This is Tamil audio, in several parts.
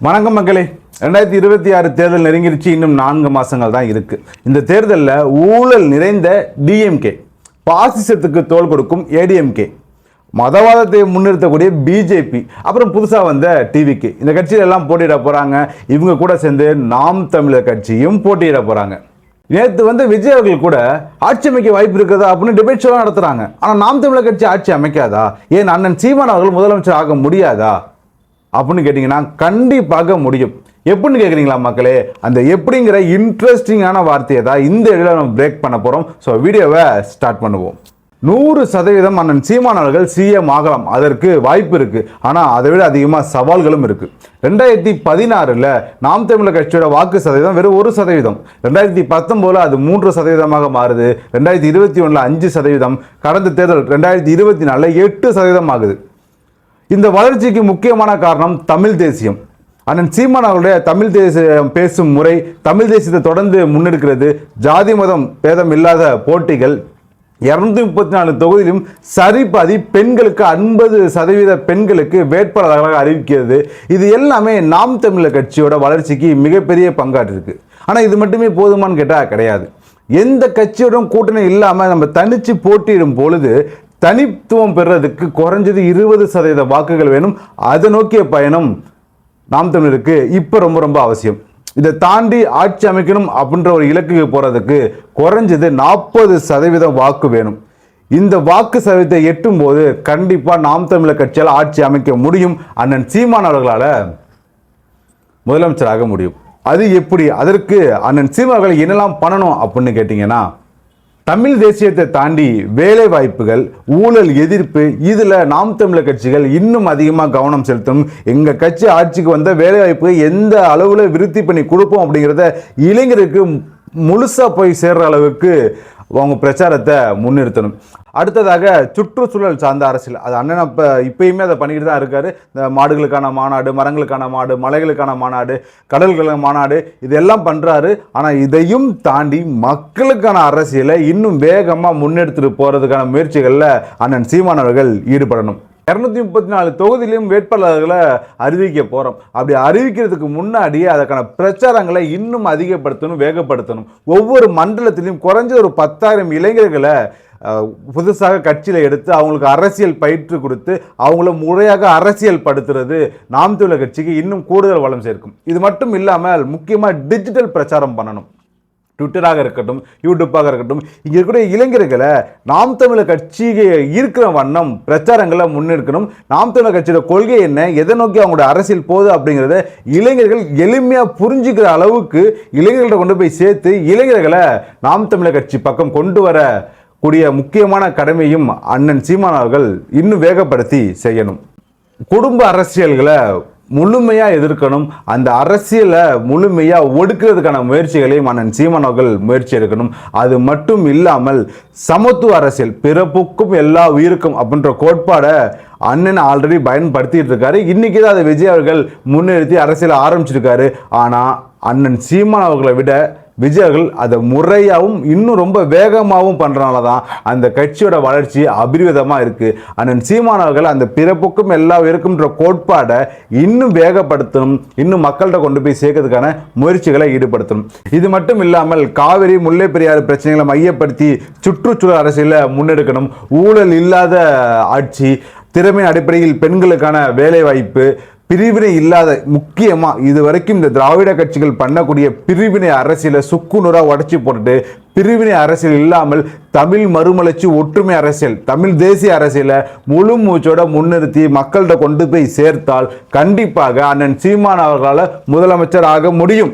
வணக்கம் மக்களே. ரெண்டாயிரத்தி இருபத்தி ஆறு தேர்தல் நெருங்கிருச்சு. இன்னும் நான்கு மாதங்கள் தான் இருக்குது இந்த தேர்தலில் ஊழல் நிறைந்த டிஎம்கே பாசிசத்துக்கு தோல் கொடுக்கும் ஏடிஎம்கே மதவாதத்தை முன்னிறுத்தக்கூடிய பிஜேபி அப்புறம் புதுசாக வந்த டிவிக்கு இந்த கட்சியில எல்லாம் போட்டியிட போகிறாங்க இவங்க கூட சேர்ந்து நாம் தமிழர் கட்சியும் போட்டியிட போகிறாங்க நேற்று வந்து விஜய் அவர்கள் கூட ஆட்சி அமைக்க வாய்ப்பு இருக்குதா அப்படின்னு டிபேட் ஷோ நடத்துகிறாங்க ஆனால் நாம் தமிழர் கட்சி ஆட்சி அமைக்காதா? ஏன் அண்ணன் சீமான் அவர்கள் முதலமைச்சர் ஆக முடியாதா? அப்படின்னு கேட்டிங்கன்னா கண்டிப்பாக முடியும். எப்படின்னு கேட்குறீங்களா மக்களே? அந்த எப்படிங்கிற இன்ட்ரெஸ்டிங்கான வார்த்தையை தான் இந்த இடையில நம்ம பிரேக் பண்ண போகிறோம் ஸோ வீடியோவை ஸ்டார்ட் பண்ணுவோம். நூறு சதவீதம் அண்ணன் சீமானவர்கள் சிஎம் ஆகலாம். அதற்கு வாய்ப்பு இருக்குது ஆனால் அதை விட அதிகமாக சவால்களும் இருக்குது ரெண்டாயிரத்தி பதினாறில் நாம் தமிழர் கட்சியோட வாக்கு சதவீதம் வெறும் ஒரு சதவீதம். ரெண்டாயிரத்தி பத்தொம்போதில் அது மூன்று சதவீதமாக மாறுது. ரெண்டாயிரத்தி இருபத்தி ஒன்றில் அஞ்சு சதவீதம். கடந்த தேர்தல் ரெண்டாயிரத்தி இருபத்தி நாலில் எட்டு சதவீதம் ஆகுது. இந்த வளர்ச்சிக்கு முக்கியமான காரணம் தமிழ் தேசியம். அண்ணன் சீமான் அவருடைய தமிழ் தேசியம் பேசும் முறை தமிழ் தேசியத்தை தொடர்ந்து முன்னெடுக்கிறது ஜாதி மதம் பேதம் இல்லாத போட்டிகள். இரநூத்தி முப்பத்தி நாலு தொகுதியிலும் சரிபாதி பெண்களுக்கு ஐம்பது சதவீத பெண்களுக்கு வேட்பாளர்களாக அறிவிக்கிறது. இது எல்லாமே நாம் தமிழர் கட்சியோட வளர்ச்சிக்கு மிகப்பெரிய பங்காற்றிருக்கு ஆனால் இது மட்டுமே போதுமான்னு கேட்டால் கிடையாது. எந்த கட்சியோடும் கூட்டணி இல்லாமல் நம்ம தனித்து போட்டியிடும் பொழுது தனித்துவம் பெறுறதுக்கு குறைஞ்சது இருபது சதவீத வாக்குகள் வேணும். அதை நோக்கிய பயணம் நாம் தமிழருக்கு இப்போ ரொம்ப ரொம்ப அவசியம். இதை தாண்டி ஆட்சி அமைக்கணும் அப்படின்ற ஒரு இலக்குக்கு போகிறதுக்கு குறைஞ்சது நாற்பது சதவீதம் வாக்கு வேணும். இந்த வாக்கு சதவீதத்தை எட்டும் போது கண்டிப்பாக நாம் தமிழர் கட்சியால் ஆட்சி அமைக்க முடியும். அண்ணன் சீமான் அவர்களால் முதலமைச்சராக முடியும். அது எப்படி? அதற்கு அண்ணன் சீமான் அவர்கள் என்னெல்லாம் பண்ணணும் அப்படின்னு கேட்டிங்கன்னா தமிழ் தேசியத்தை தாண்டி வேலை வாய்ப்புகள் ஊழல் எதிர்ப்பு இதில் நாம் தமிழர் கட்சிகள் இன்னும் அதிகமாக கவனம் செலுத்தணும். எங்கள் கட்சி ஆட்சிக்கு வந்த வேலை வாய்ப்பு எந்த அளவில் விருத்தி பண்ணி கொடுப்போம் அப்படிங்கிறத இளைஞருக்கு முழுசாக போய் சேர்ற அளவுக்கு அவங்க பிரச்சாரத்தை முன்னிறுத்தணும். அடுத்ததாக சுற்றுச்சூழல் சார்ந்த அரசியல். அது அண்ணன் இப்போ இப்பயுமே அதை பண்ணிக்கிட்டு தான் இருக்காரு. இந்த மாடுகளுக்கான மாநாடு மரங்களுக்கான மாடு மலைகளுக்கான மாநாடு கடல்களுக்கான மாநாடு இதெல்லாம் பண்ணுறாரு ஆனால் இதையும் தாண்டி மக்களுக்கான அரசியலை இன்னும் வேகமாக முன்னெடுத்துட்டு போகிறதுக்கான முயற்சிகளில் அண்ணன் சீமானவர்கள் ஈடுபடணும். இரநூத்தி முப்பத்தி நாலு தொகுதியிலும் வேட்பாளர்களை அறிவிக்க போகிறோம் அப்படி அறிவிக்கிறதுக்கு முன்னாடியே அதற்கான பிரச்சாரங்களை இன்னும் அதிகப்படுத்தணும் வேகப்படுத்தணும். ஒவ்வொரு மண்டலத்திலையும் குறைஞ்ச ஒரு பத்தாயிரம் இளைஞர்களை புதுசாக கட்சியில் எடுத்து அவங்களுக்கு அரசியல் பயிற்று கொடுத்து அவங்கள முறையாக அரசியல் படுத்துறது நாம் தமிழர் கட்சிக்கு இன்னும் கூடுதல் வளம் சேர்க்கும். இது மட்டும் இல்லாமல் முக்கியமாக டிஜிட்டல் பிரச்சாரம் பண்ணணும். ட்விட்டராக இருக்கட்டும் யூடியூப்பாக இருக்கட்டும் இங்கே இருக்கக்கூடிய இளைஞர்களை நாம் தமிழர் கட்சியை இருக்கிற வண்ணம் பிரச்சாரங்களை முன்னெடுக்கணும் நாம் தமிழர் கட்சியோட கொள்கை என்ன? எதை நோக்கி அவங்களோட அரசியல் போகுது அப்படிங்கிறத இளைஞர்கள் எளிமையாக புரிஞ்சுக்கிற அளவுக்கு இளைஞர்கள்ட்ட கொண்டு போய் சேர்த்து இளைஞர்களை நாம் தமிழர் கட்சி பக்கம் கொண்டு வர கூடிய முக்கியமான கடமையும் அண்ணன் சீமான் அவர்கள் இன்னும் வேகப்படுத்தி செய்யணும். குடும்ப அரசியல்களை முழுமையாக எதிர்க்கணும். அந்த அரசியலை முழுமையாக ஒடுக்கிறதுக்கான முயற்சிகளையும் அண்ணன் சீமானவர்கள் முயற்சி எடுக்கணும். அது மட்டும் இல்லாமல் சமத்துவ அரசியல் பிறப்புக்கும் எல்லா உயிருக்கும் அப்படின்ற கோட்பாடை அண்ணன் ஆல்ரெடி பயன்படுத்திட்டு இருக்காரு. இன்னைக்கு தான் அதை விஜய் அவர்கள் முன்னிறுத்தி அரசியல் ஆரம்பிச்சிருக்காரு. ஆனால் அண்ணன் சீமான் அவர்களை விட விஜய் அவர்கள் அதை முறையாகவும் இன்னும் ரொம்ப வேகமாகவும் பண்ணுறனால தான் அந்த கட்சியோட வளர்ச்சி அபிரிவிதமாக இருக்குது அண்ணன் சீமான் அவர்கள் அந்த பிறப்புக்கும் எல்லாம் இருக்குன்ற கோட்பாடை இன்னும் வேகப்படுத்தணும் இன்னும் மக்கள்கிட்ட கொண்டு போய் சேர்க்கறதுக்கான முயற்சிகளை ஈடுபடுத்தணும். இது மட்டும் இல்லாமல் காவிரி முல்லை பெரியாறு பிரச்சனைகளை மையப்படுத்தி சுற்றுச்சூழல் அரசியலை முன்னெடுக்கணும். ஊழல் இல்லாத ஆட்சி திறமையின் அடிப்படையில் பெண்களுக்கான வேலைவாய்ப்பு பிரிவினை இல்லாத முக்கியமாக இது வரைக்கும் இந்த திராவிட கட்சிகள் பண்ணக்கூடிய பிரிவினை அரசியலை சுக்குநூறாக உடச்சி போட்டுட்டு பிரிவினை அரசியல் இல்லாமல் தமிழ் மறுமலர்ச்சி ஒற்றுமை அரசியல் தமிழ் தேசிய அரசியலை முழு மூச்சோட முன்னிறுத்தி மக்கள்கிட்ட கொண்டு போய் சேர்த்தால் கண்டிப்பாக அண்ணன் சீமான் அவர்களால் முதலமைச்சர் ஆக முடியும்.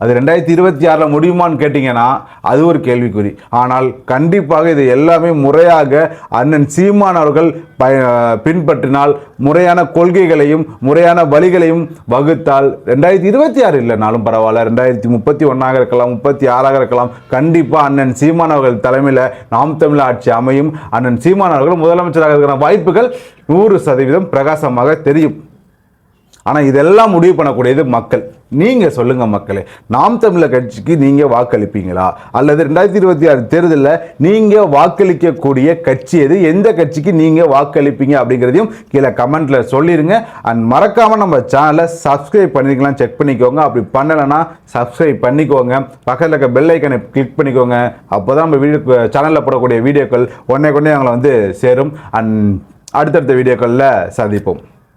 அது ரெண்டாயிரத்தி இருபத்தி ஆறில் முடியுமான்னு கேட்டிங்கன்னா அது ஒரு கேள்விக்குறி. ஆனால் கண்டிப்பாக இது எல்லாமே முறையாக அண்ணன் சீமான் அவர்கள் பய பின்பற்றினால் முறையான கொள்கைகளையும் முறையான வழிகளையும் வகுத்தால் ரெண்டாயிரத்தி இருபத்தி ஆறு இல்லைனாலும் பரவாயில்ல ரெண்டாயிரத்தி முப்பத்தி ஒன்றாக இருக்கலாம் முப்பத்தி ஆறாக இருக்கலாம் கண்டிப்பாக அண்ணன் சீமான் அவர்கள் தலைமையில் நாம் தமிழ் ஆட்சி அமையும். அண்ணன் சீமான் அவர்கள் முதலமைச்சராக இருக்கிற வாய்ப்புகள் நூறு சதவீதம் பிரகாசமாக தெரியும். ஆனால் இதெல்லாம் முடிவு பண்ணக்கூடியது மக்கள். நீங்கள் சொல்லுங்கள் மக்களே நாம் தமிழர் கட்சிக்கு நீங்கள் வாக்களிப்பீங்களா? அல்லது ரெண்டாயிரத்தி இருபத்தி ஆறு தேர்தலில் நீங்கள் வாக்களிக்கக்கூடிய கட்சி எது? எந்த கட்சிக்கு நீங்கள் வாக்களிப்பீங்க அப்படிங்கிறதையும் கீழே கமெண்ட்டில் சொல்லிடுங்க அண்ட் மறக்காமல் நம்ம சேனலை சப்ஸ்கிரைப் பண்ணிக்கலாம் செக் பண்ணிக்கோங்க. அப்படி பண்ணலைன்னா சப்ஸ்கிரைப் பண்ணிக்கோங்க. பக்கத்தில் இருக்க பெல் ஐக்கனை கிளிக் பண்ணிக்கோங்க. அப்போ தான் நம்ம வீடியோ சேனலில் போடக்கூடிய வீடியோக்கள் உடனே கொண்டே அவங்களை வந்து சேரும். அண்ட் அடுத்தடுத்த வீடியோக்களில் சந்திப்போம்.